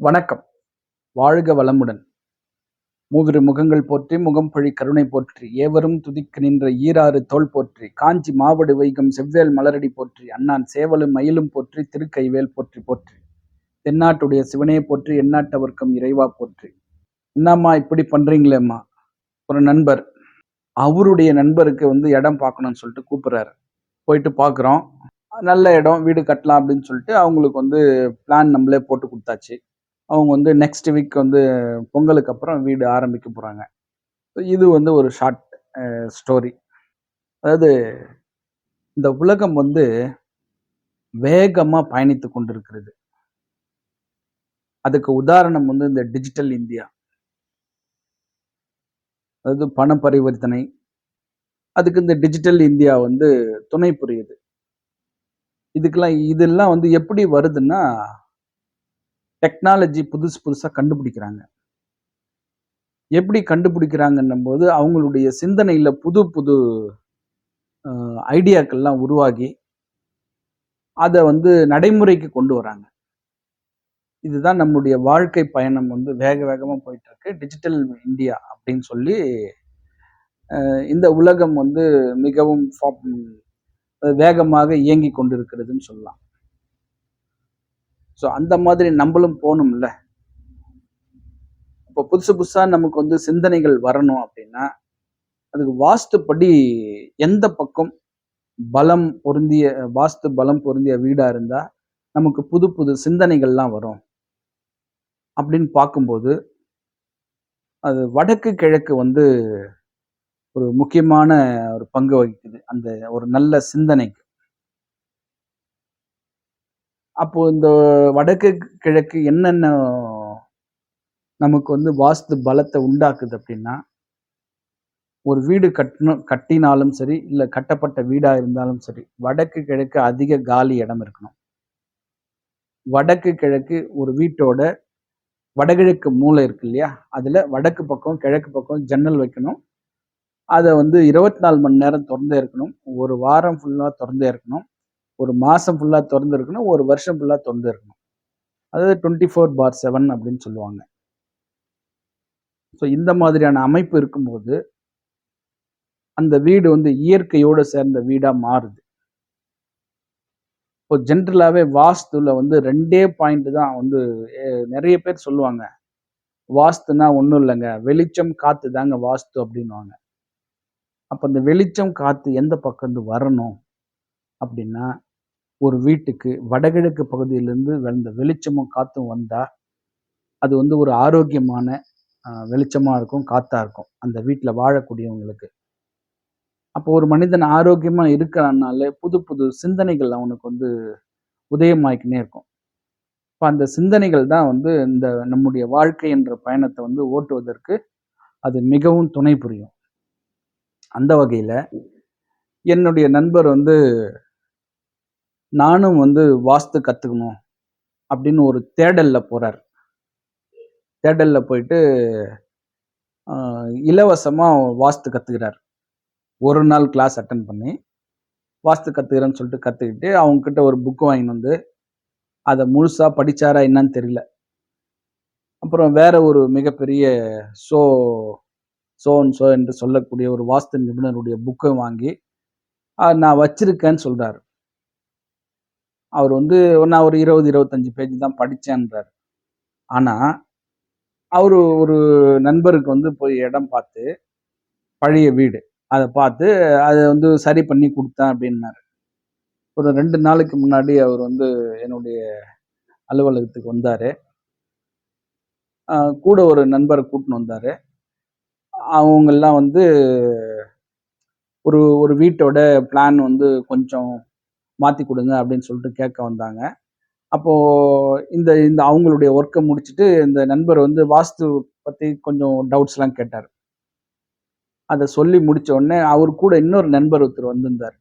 வணக்கம். வாழ்க வளமுடன். மூவிரு முகங்கள் போற்றி முகம் பழி கருணை போற்றி ஏவரும் துதிக்கு நின்ற ஈராறு தோள் போற்றி காஞ்சி மாவடு வைகம் செவ்வேல் மலரடி போற்றி அண்ணான் சேவலும் மயிலும் போற்றி திருக்கைவேல் போற்றி போற்றி தென்னாட்டுடைய சிவனே போற்றி எந்நாட்டவர்க்கும் இறைவா போற்றி. என்னம்மா இப்படி பண்றீங்களேம்மா ஒரு நண்பர். அவருடைய நண்பருக்கு வந்து இடம் பார்க்கணும்னு சொல்லிட்டு கூப்பிடுறாரு. போயிட்டு பார்க்குறோம். நல்ல இடம் வீடு கட்டலாம் அப்படின்னு சொல்லிட்டு அவங்களுக்கு வந்து பிளான் நம்மளே போட்டு கொடுத்தாச்சு. அவங்க வந்து நெக்ஸ்ட் வீக் வந்து பொங்கலுக்கு அப்புறம் வீடு ஆரம்பிக்க போகிறாங்க இது வந்து ஒரு ஷார்ட் ஸ்டோரி அதாவது இந்த உலகம் வந்து வேகமாக பயணித்து கொண்டிருக்கிறது. அதுக்கு உதாரணம் வந்து இந்த டிஜிட்டல் இந்தியா அதாவது பண பரிவர்த்தனை. அதுக்கு இந்த டிஜிட்டல் இந்தியா வந்து துணை புரியுது. இதுக்கெல்லாம் இதெல்லாம் வந்து எப்படி வருதுன்னா டெக்னாலஜி புதுசு புதுசாக கண்டுபிடிக்கிறாங்க. எப்படி கண்டுபிடிக்கிறாங்கன்னும் போது அவங்களுடைய சிந்தனையில் புது புது ஐடியாக்கள்லாம் உருவாகி அதை வந்து நடைமுறைக்கு கொண்டு வராங்க. இதுதான் நம்முடைய வாழ்க்கை பயணம் வந்து வேக வேகமாக போயிட்டு இருக்கு டிஜிட்டல் இந்தியா அப்படின்னு சொல்லி இந்த உலகம் வந்து மிகவும் வேகமாக இயங்கி கொண்டிருக்கிறதுன்னு சொல்லலாம். ஸோ அந்த மாதிரி நம்மளும் போகணும்ல. இப்போ புதுசு புதுசாக நமக்கு வந்து சிந்தனைகள் வரணும் அப்படின்னா அதுக்கு வாஸ்துப்படி எந்த பக்கம் பலம் பொருந்திய வாஸ்து பலம் பொருந்திய வீடாக இருந்தால் நமக்கு புது புது சிந்தனைகள்லாம் வரும். அப்படின்னு பார்க்கும்போது அது வடக்கு கிழக்கு வந்து ஒரு முக்கியமான ஒரு பங்கு வகிக்குது. அந்த ஒரு நல்ல சிந்தனைக்கு. அப்போ இந்த வடக்கு கிழக்கு என்னென்ன நமக்கு வந்து வாஸ்து பலத்தை உண்டாக்குது அப்படின்னா ஒரு வீடு கட்டணும் கட்டினாலும் சரி இல்லை கட்டப்பட்ட வீடாக இருந்தாலும் சரி வடக்கு கிழக்கு அதிக காலி இடம் இருக்கணும். வடக்கு கிழக்கு ஒரு வீட்டோட வடகிழக்கு மூளை இருக்கு இல்லையா? அதில் வடக்கு பக்கம் கிழக்கு பக்கம் ஜன்னல் வைக்கணும். அதை வந்து இருபத்தி நாலு மணி நேரம் திறந்தே இருக்கணும். ஒரு வாரம் ஃபுல்லாக திறந்தே இருக்கணும். ஒரு மாதம் ஃபுல்லாக திறந்து இருக்கணும் ஒரு வருஷம் ஃபுல்லாக திறந்து இருக்கணும் அதாவது டுவெண்ட்டி ஃபோர் பார் செவன் அப்படின்னு சொல்லுவாங்க. ஸோ இந்த மாதிரியான அமைப்பு இருக்கும்போது அந்த வீடு வந்து இயற்கையோடு சேர்ந்த வீடாக மாறுது. இப்போ ஜென்ரலாகவே வாஸ்துல வந்து ரெண்டே பாயிண்ட் தான் வந்து நிறைய பேர் சொல்லுவாங்க. வாஸ்துனா ஒன்றும் இல்லைங்க வெளிச்சம் காற்று தாங்க வாஸ்து அப்படின்வாங்க அப்போ அந்த வெளிச்சம் காற்று எந்த பக்கம் வரணும் அப்படின்னா ஒரு வீட்டுக்கு வடகிழக்கு பகுதியிலேருந்து வந்த வெளிச்சமும் காற்றும் வந்தால் அது வந்து ஒரு ஆரோக்கியமான வெளிச்சமாக இருக்கும் காற்றாக இருக்கும் அந்த வீட்டில் வாழக்கூடியவங்களுக்கு. அப்போ ஒரு மனிதன் ஆரோக்கியமாக இருக்கிறனால புது புது சிந்தனைகள் அவனுக்கு வந்து உதயமாயிக்கினே இருக்கும். இப்போ அந்த சிந்தனைகள் தான் வந்து இந்த நம்முடைய வாழ்க்கை என்ற பயணத்தை வந்து ஓட்டுவதற்கு அது மிகவும் துணை புரியும். அந்த வகையில் என்னுடைய நண்பர் வந்து நானும் வந்து வாஸ்து கற்றுக்கணும் அப்படின்னு ஒரு தேடலில் போகிறார் தேடலில் போயிட்டு இலவசமாக வாஸ்து கற்றுக்கிறார் ஒரு நாள் கிளாஸ் அட்டன் பண்ணி வாஸ்து கற்றுக்கிறேன்னு சொல்லிட்டு கற்றுக்கிட்டு அவங்கக்கிட்ட ஒரு புக்கு வாங்கிட்டு வந்து அதை முழுசாக படித்தாரா என்னன்னு தெரியல. அப்புறம் வேற ஒரு மிகப்பெரிய ஷோ சோன் சோ என்று சொல்லக்கூடிய ஒரு வாஸ்து நிபுணருடைய புக்கை வாங்கி நான் வச்சிருக்கேன்னு சொல்கிறாரு அவர் வந்து நான் ஒரு இருபது இருபத்தஞ்சு பேஜ் தான் படித்தேன்றார் ஆனால் அவர் ஒரு நண்பருக்கு வந்து போய் இடம் பார்த்து பழைய வீடு அதை பார்த்து அதை வந்து சரி பண்ணி கொடுத்தேன் அப்படின்னாரு. ஒரு ரெண்டு நாளுக்கு முன்னாடி அவர் வந்து என்னுடைய அலுவலகத்துக்கு வந்தார். கூட ஒரு நண்பரை கூட்டின்னு வந்தார். அவங்கெல்லாம் வந்து ஒரு ஒரு வீட்டோட பிளான் வந்து கொஞ்சம் மாற்றி கொடுங்க அப்படின்னு சொல்லிட்டு கேட்க வந்தாங்க. அப்போது இந்த இந்த அவங்களுடைய ஒர்க்கை முடிச்சுட்டு இந்த நண்பர் வந்து வாஸ்து பற்றி கொஞ்சம் டவுட்ஸ்லாம் கேட்டார். அதை சொல்லி முடித்த உடனே அவர் கூட இன்னொரு நண்பர் ஒருத்தர் வந்திருந்தார்.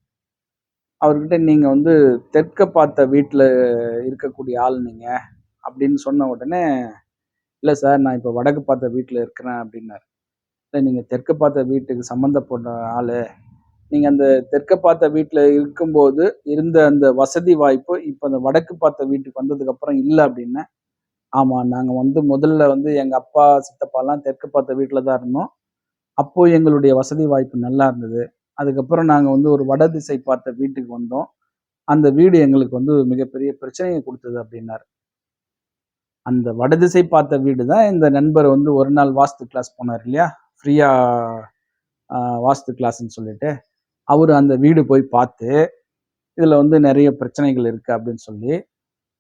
அவர்கிட்ட நீங்கள் வந்து தெற்க பார்த்த வீட்டில் இருக்கக்கூடிய ஆள் நீங்கள் அப்படின்னு சொன்ன உடனே இல்லை சார் நான் இப்போ வடக்கு பார்த்த வீட்டில் இருக்கிறேன் அப்படின்னார். இல்லை நீங்கள் தெற்க பார்த்த வீட்டுக்கு சம்மந்தப்பட்ட ஆள் நீங்கள் அந்த தெற்க பார்த்த வீட்டில் இருக்கும்போது இருந்த அந்த வசதி வாய்ப்பு இப்போ அந்த வடக்கு பார்த்த வீட்டுக்கு வந்ததுக்கப்புறம் இல்லை அப்படின்னா ஆமாம் நாங்கள் வந்து முதல்ல வந்து எங்கள் அப்பா, சித்தப்பாலாம் தெற்கு பார்த்த வீட்டில் தான் இருந்தோம். அப்போது எங்களுடைய வசதி வாய்ப்பு நல்லா இருந்தது. அதுக்கப்புறம் நாங்கள் வந்து ஒரு வடதிசை பார்த்த வீட்டுக்கு வந்தோம். அந்த வீடு எங்களுக்கு வந்து மிகப்பெரிய பிரச்சனையை கொடுத்தது அப்படின்னாரு அந்த வடதிசை பார்த்த வீடு தான் இந்த நண்பர் வந்து ஒரு நாள் வாஸ்து கிளாஸ் போனார் இல்லையா? ஃப்ரீயாக வாஸ்து கிளாஸ்ன்னு சொல்லிட்டு. அவர் அந்த வீடு போய் பார்த்து, இதில் வந்து நிறைய பிரச்சனைகள் இருக்குது அப்படின்னு சொல்லி,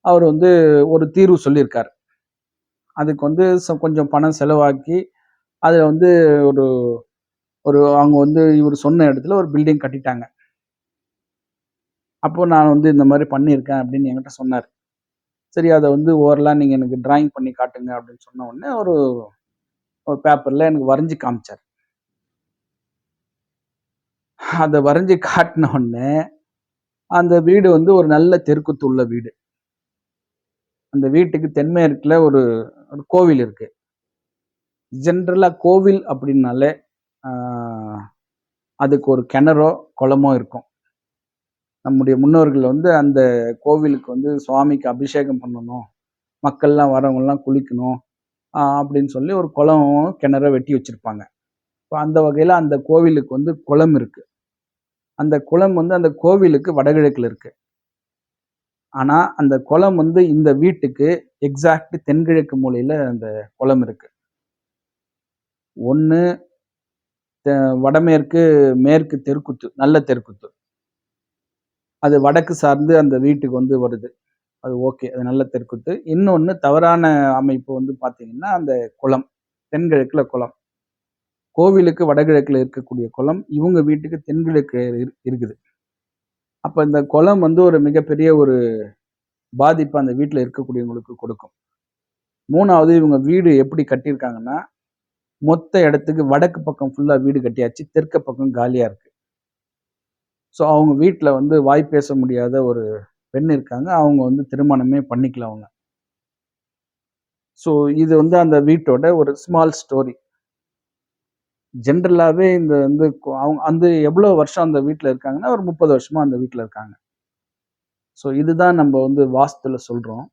அவர் வந்து ஒரு தீர்வு சொல்லியிருக்கார். அதுக்கு வந்து ச கொஞ்சம் பணம் செலவாக்கி, அதில் வந்து ஒரு ஒரு அவங்க வந்து இவர் சொன்ன இடத்துல ஒரு பில்டிங் கட்டிட்டாங்க. அப்போ நான் வந்து இந்த மாதிரி பண்ணியிருக்கேன் அப்படின்னு என்கிட்ட சொன்னார். சரி அதை வந்து ஓரலா நீங்கள் எனக்கு டிராயிங் பண்ணி காட்டுங்க அப்படின்னு சொன்ன உடனே, ஒரு ஒரு பேப்பரில் எனக்கு வரைஞ்சு காமிச்சார். அதை வரைஞ்சி காட்டுன உடனே, அந்த வீடு வந்து ஒரு நல்ல தெருக்கூத்து உள்ள வீடு. அந்த வீட்டுக்கு தென்மேற்குல ஒரு ஒரு கோவில் இருக்கு. ஜென்ரலாக கோவில் அப்படின்னாலே அதுக்கு ஒரு கிணறோ, குளமோ இருக்கும். நம்முடைய முன்னோர்கள் வந்து அந்த கோவிலுக்கு வந்து சுவாமிக்கு அபிஷேகம் பண்ணணும். மக்கள்லாம் வரவங்கலாம் குளிக்கணும். அப்படின்னு சொல்லி ஒரு குளம், கிணற வெட்டி வச்சுருப்பாங்க இப்போ அந்த வகையில் அந்த கோவிலுக்கு வந்து குளம் இருக்கு. அந்த குளம் வந்து அந்த கோவிலுக்கு வடகிழக்கில் இருக்கு. ஆனால் அந்த குளம் வந்து இந்த வீட்டுக்கு எக்ஸாக்ட் தென்கிழக்கு மூலையில் அந்த குளம் இருக்கு. ஒன்று தெ வடமேற்கு, மேற்கு தெற்குத்து நல்ல தெற்குத்து அது வடக்கு சார்ந்து அந்த வீட்டுக்கு வந்து வருது. அது ஓகே. அது நல்ல தெற்குத்து இன்னொன்று தவறான அமைப்பு வந்து பார்த்தீங்கன்னா, அந்த குளம். தென்கிழக்கில் குளம். கோவிலுக்கு வடகிழக்கில் இருக்கக்கூடிய குளம், இவங்க வீட்டுக்கு தென்கிழக்கு இரு இருக்குது. அப்போ இந்த குளம் வந்து ஒரு மிகப்பெரிய ஒரு பாதிப்ப அந்த வீட்டில் இருக்கக்கூடியவங்களுக்கு கொடுக்கும். மூணாவது இவங்க வீடு எப்படி கட்டியிருக்காங்கன்னா, மொத்த இடத்துக்கு வடக்கு பக்கம் ஃபுல்லாக வீடு கட்டியாச்சு. தெற்கு பக்கம் காலியாக இருக்கு. ஸோ அவங்க வீட்டில் வந்து வாய் பேச முடியாத ஒரு பெண் இருக்காங்க. அவங்க வந்து திருமணமே பண்ணிக்கல அவங்க. ஸோ இது வந்து அந்த வீட்டோட ஒரு ஸ்மால் ஸ்டோரி. ஜென்ரலாகவே இந்த வந்து அவங்க அந்த எவ்வளோ வருஷம் அந்த வீட்டில் இருக்காங்கன்னா, ஒரு முப்பது வருஷமாக அந்த வீட்டில் இருக்காங்க. ஸோ இதுதான் நம்ம வந்து வாஸ்துல சொல்கிறோம்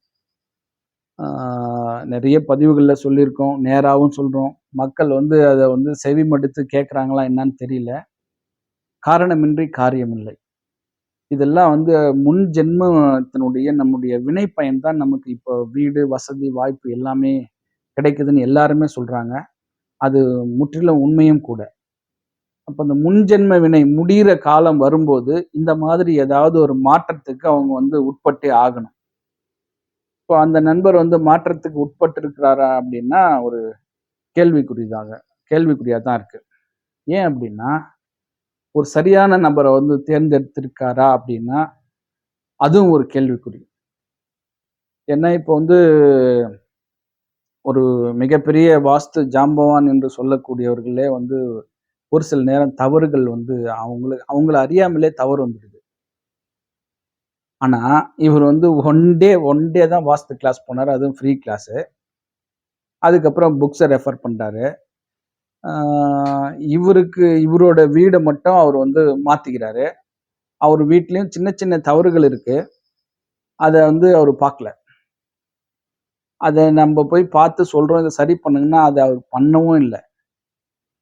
நிறைய பதிவுகளில் சொல்லியிருக்கோம். நேராகவும் சொல்கிறோம் மக்கள் வந்து அதை வந்து செவி மடித்து கேட்குறாங்களா என்னன்னு தெரியல. காரணமின்றி காரியமில்லை இதெல்லாம் வந்து முன் ஜென்மத்தினுடைய நம்முடைய வினை பயன் தான் நமக்கு இப்போ வீடு, வசதி, வாய்ப்பு எல்லாமே கிடைக்குதுன்னு எல்லாருமே சொல்கிறாங்க அது முற்றிலும் உண்மையும் கூட. அப்போ அந்த முன்ஜென்ம வினை முடியிற காலம் வரும்போது, இந்த மாதிரி ஏதாவது ஒரு மாற்றத்துக்கு அவங்க வந்து உட்பட்டே ஆகணும். இப்போ அந்த நண்பர் வந்து மாற்றத்துக்கு உட்பட்டிருக்கிறாரா அப்படின்னா ஒரு கேள்விக்குரியதாக கேள்விக்குறியாக தான் இருக்கு. ஏன் அப்படின்னா ஒரு சரியான நபரை வந்து தேர்ந்தெடுத்திருக்காரா அப்படின்னா அதுவும் ஒரு கேள்விக்குறி. ஏன்னா இப்போ வந்து ஒரு மிகப்பெரிய வாஸ்து ஜாம்பவான் என்று சொல்லக்கூடியவர்களே வந்து, ஒரு சில நேரம் தவறுகள் வந்து அவங்கள அவங்கள அறியாமலே தவறு வந்துடுது. ஆனால் இவர் வந்து ஒன் டே ஒன் டே தான் வாஸ்து கிளாஸ் போனார் அதுவும் ஃப்ரீ கிளாஸு. அதுக்கப்புறம் புக்ஸை ரெஃபர் பண்ணுறாரு இவருக்கு இவரோட வீடை மட்டும் அவர் வந்து மாற்றிக்கிறாரு அவர் வீட்லேயும் சின்ன சின்ன தவறுகள் இருக்குது அதை வந்து அவர் பார்க்கல. அதை நம்ம போய் பார்த்து சொல்கிறோம் இதை சரி பண்ணுங்கன்னா, அதை அவர் பண்ணவும் இல்லை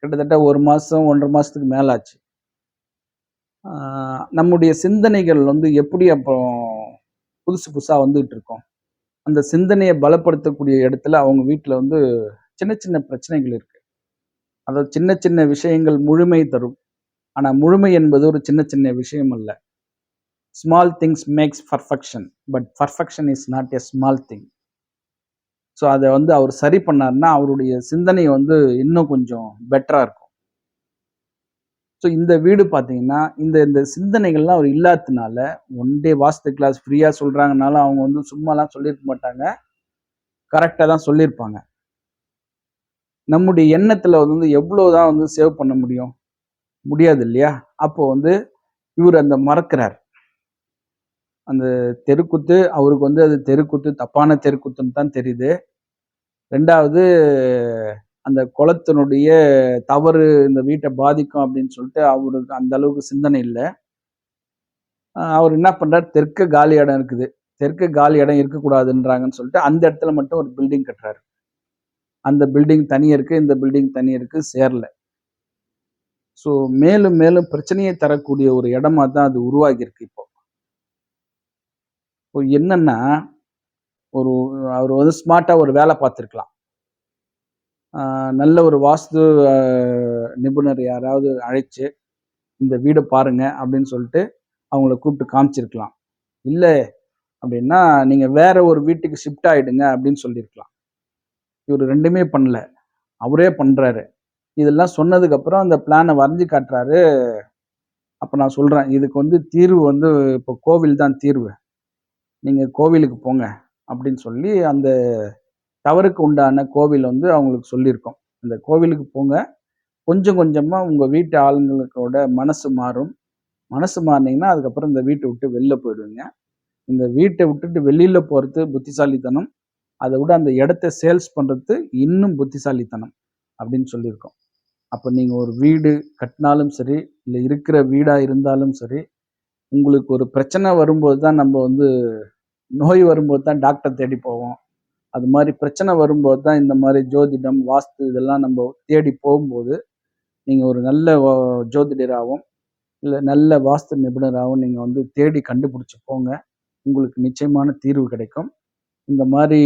கிட்டத்தட்ட 1 மாசம், 1 1/2 மாசத்துக்கு மேல ஆச்சு. நம்முடைய சிந்தனைகள் வந்து எப்படி அப்புறம் புதுசு புதுசாக வந்துகிட்டு இருக்கோம் அந்த சிந்தனையை பலப்படுத்தக்கூடிய இடத்துல அவங்க வீட்டில் வந்து சின்ன சின்ன பிரச்சனைகள் இருக்குது அதாவது சின்ன சின்ன விஷயங்கள் முழுமை தரும். ஆனால் முழுமை என்பது ஒரு சின்ன சின்ன விஷயம் அல்ல. Small things makes perfection but perfection is not a small thing. So அதை வந்து அவர் சரி பண்ணார்னா அவருடைய சிந்தனை வந்து இன்னும் கொஞ்சம் பெட்டராக இருக்கும். ஸோ இந்த வீடு பார்த்தீங்கன்னா, இந்த இந்த சிந்தனைகள்லாம் அவர் இல்லாததுனால, ஒன் டே வாஸ்து கிளாஸ் ஃப்ரீயாக சொல்கிறாங்கனால அவங்க வந்து சும்மாலாம் சொல்லியிருக்க மாட்டாங்க. கரெக்டாக தான் சொல்லியிருப்பாங்க. நம்முடைய எண்ணத்தில் வந்து எவ்வளோ தான் வந்து சேவ் பண்ண முடியும்? முடியாது இல்லையா? அப்போ வந்து இவர் அந்த மறக்கிறார். அந்த தெருக்கூத்து அவருக்கு வந்து அது தெருக்கூத்து, தப்பான தெருக்கூத்துன்னு தான் தெரியுது. ரெண்டாவது அந்த குளத்தினுடைய தவறு இந்த வீட்டை பாதிக்கும் அப்படின்னு சொல்லிட்டு அவருக்கு அந்த அளவுக்கு சிந்தனை இல்லை. அவர் என்ன பண்ணுறார் தெற்க காலி இடம் இருக்குது. தெற்கு காலி இடம் இருக்கக்கூடாதுன்றாங்கன்னு சொல்லிட்டு அந்த இடத்துல மட்டும் ஒரு பில்டிங் கட்டுறாரு. அந்த பில்டிங் தனி இருக்குது இந்த பில்டிங் தனி இருக்குது சேரல. ஸோ மேலும் மேலும் பிரச்சனையை தரக்கூடிய ஒரு இடமா தான் அது உருவாகியிருக்கு இப்போ. என்னன்னா ஒரு அவர் வந்து ஸ்மார்ட்டாக ஒரு வேலை பார்த்துருக்கலாம். நல்ல ஒரு வாஸ்து நிபுணர் யாராவது அழைச்சு இந்த வீடை பாருங்க அப்படின்னு சொல்லிட்டு அவங்கள கூப்பிட்டு காமிச்சிருக்கலாம். இல்லை அப்படின்னா நீங்கள் வேற ஒரு வீட்டுக்கு ஷிஃப்ட் ஆகிடுங்க அப்படின்னு சொல்லியிருக்கலாம் இவர் ரெண்டுமே பண்ணல. அவரே பண்ணுறாரு இதெல்லாம் சொன்னதுக்கப்புறம் அந்த பிளானை வரைஞ்சு காட்டுறாரு. அப்போ நான் சொல்கிறேன் இதுக்கு வந்து தீர்வு வந்து இப்போ கோவில் தான் தீர்வு. நீங்கள் கோவிலுக்கு போங்க அப்படின்னு சொல்லி அந்த தவறுக்கு உண்டான கோவில் வந்து அவங்களுக்கு சொல்லியிருக்கோம். அந்த கோவிலுக்கு போங்க. கொஞ்சம் கொஞ்சமாக உங்கள் வீட்டு ஆளுங்களுக்கோட மனசு மாறும். மனசு மாறினீங்கன்னா அதுக்கப்புறம் இந்த வீட்டை விட்டு வெளில போயிடுவீங்க. இந்த வீட்டை விட்டுட்டு வெளியில் போகிறது புத்திசாலித்தனம். அதை விட அந்த இடத்த சேல்ஸ் பண்ணுறது இன்னும் புத்திசாலித்தனம் அப்படின்னு சொல்லியிருக்கோம். அப்போ நீங்கள் ஒரு வீடு கட்டினாலும் சரி இல்லை இருக்கிற வீடாக இருந்தாலும் சரி உங்களுக்கு ஒரு பிரச்சனை வரும்போது தான் நம்ம வந்து நோய் வரும்போது தான் டாக்டர் தேடி போவோம். அது மாதிரி பிரச்சனை வரும்போது தான் இந்த மாதிரி ஜோதிடம் வாஸ்து இதெல்லாம் நம்ம தேடி போகும்போது நீங்கள் ஒரு நல்ல ஜோதிடராகவும் இல்லை நல்ல வாஸ்து நிபுணராகவும் நீங்கள் வந்து தேடி கண்டுபிடிச்சி போங்க. உங்களுக்கு நிச்சயமான தீர்வு கிடைக்கும். இந்த மாதிரி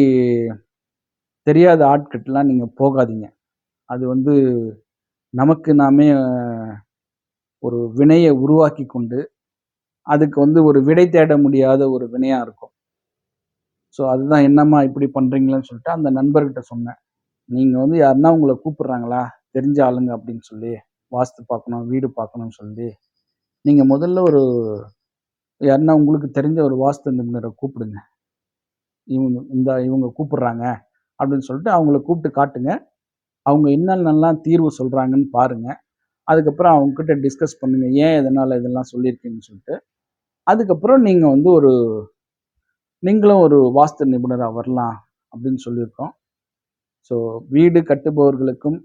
தெரியாத ஆட்கிட்டலாம் நீங்கள் போகாதீங்க. அது வந்து நமக்கு நாமே ஒரு வினையை உருவாக்கி கொண்டு அதுக்கு வந்து ஒரு விடை தேட முடியாத ஒரு வினையாக இருக்கும். ஸோ அதுதான் என்னம்மா இப்படி பண்ணுறீங்களேன்னு சொல்லிட்டு அந்த நண்பர்கிட்ட சொன்னேன். நீங்கள் வந்து யாருன்னா உங்களை கூப்பிட்றாங்களா? தெரிஞ்ச ஆளுங்க அப்படின்னு சொல்லி வாஸ்து பார்க்கணும் வீடு பார்க்கணும்னு சொல்லி. நீங்கள் முதல்ல ஒரு யாருன்னா உங்களுக்கு தெரிஞ்ச ஒரு வாஸ்து நிபுணரை கூப்பிடுங்க. இவங்க இந்த இவங்க கூப்பிட்றாங்க அப்படின்னு சொல்லிட்டு அவங்கள கூப்பிட்டு காட்டுங்க. அவங்க என்னென்னலாம் தீர்வு சொல்கிறாங்கன்னு பாருங்கள் அதுக்கப்புறம் அவங்கக்கிட்ட டிஸ்கஸ் பண்ணுங்கள் ஏன் எதனால் இதெல்லாம் சொல்லியிருக்கீங்கன்னு சொல்லிட்டு. அதுக்கப்புறம் நீங்கள் வந்து ஒரு நீங்களும் ஒரு வாஸ்து நிபுணராக வரலாம் அப்படின்னு சொல்லியிருக்கோம். ஸோ வீடு கட்டுபவர்களுக்கும்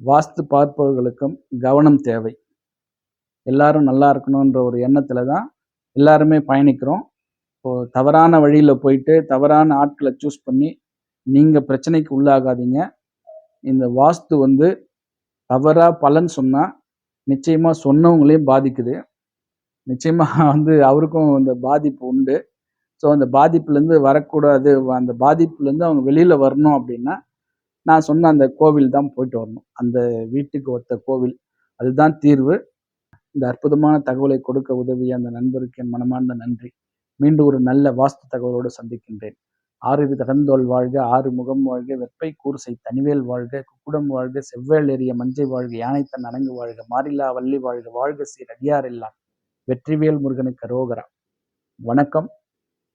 வாஸ்து பார்ப்பவர்களுக்கும் கவனம் தேவை. எல்லாரும் நல்லா இருக்கணுன்ற ஒரு எண்ணத்தில் தான் எல்லாருமே பயணிக்கிறோம். இப்போ தவறான வழியில் போயிட்டு தவறான ஆட்களை சூஸ் பண்ணி நீங்கள் பிரச்சனைக்கு உள்ளாகாதீங்க. இந்த வாஸ்து வந்து தவறாக பலன் சொன்னால் நிச்சயமாக சொன்னவங்களையும் பாதிக்குது. நிச்சயமாக வந்து அவருக்கும் இந்த பாதிப்பு உண்டு. ஸோ அந்த பாதிப்புலேருந்து வரக்கூடாது. அந்த பாதிப்புலேருந்து அவங்க வெளியில் வரணும் அப்படின்னா நான் சொன்ன அந்த கோவில் தான் போயிட்டு வரணும். அந்த வீட்டுக்கு ஒத்த கோவில். அதுதான் தீர்வு. இந்த அற்புதமான தகவலை கொடுக்க உதவிய அந்த நண்பருக்கு என் மனமார்ந்த நன்றி. மீண்டும் ஒரு நல்ல வாஸ்து தகவலோடு சந்திக்கின்றேன். ஆறு இது கடந்தோல் வாழ்க ஆறு முகம் வாழ்க வெப்பை கூர்சை தனிவேல் வாழ்க குக்குடம் வாழ்க செவ்வேல் எரிய மஞ்சை வாழ்க யானைத்தன் அணங்கு வாழ்க மாரிலா வள்ளி வாழ்க வாழ்க சீர் அடியாரெல்லாம் வெற்றிவேல் முருகனுக்கு ரோகரா வணக்கம்.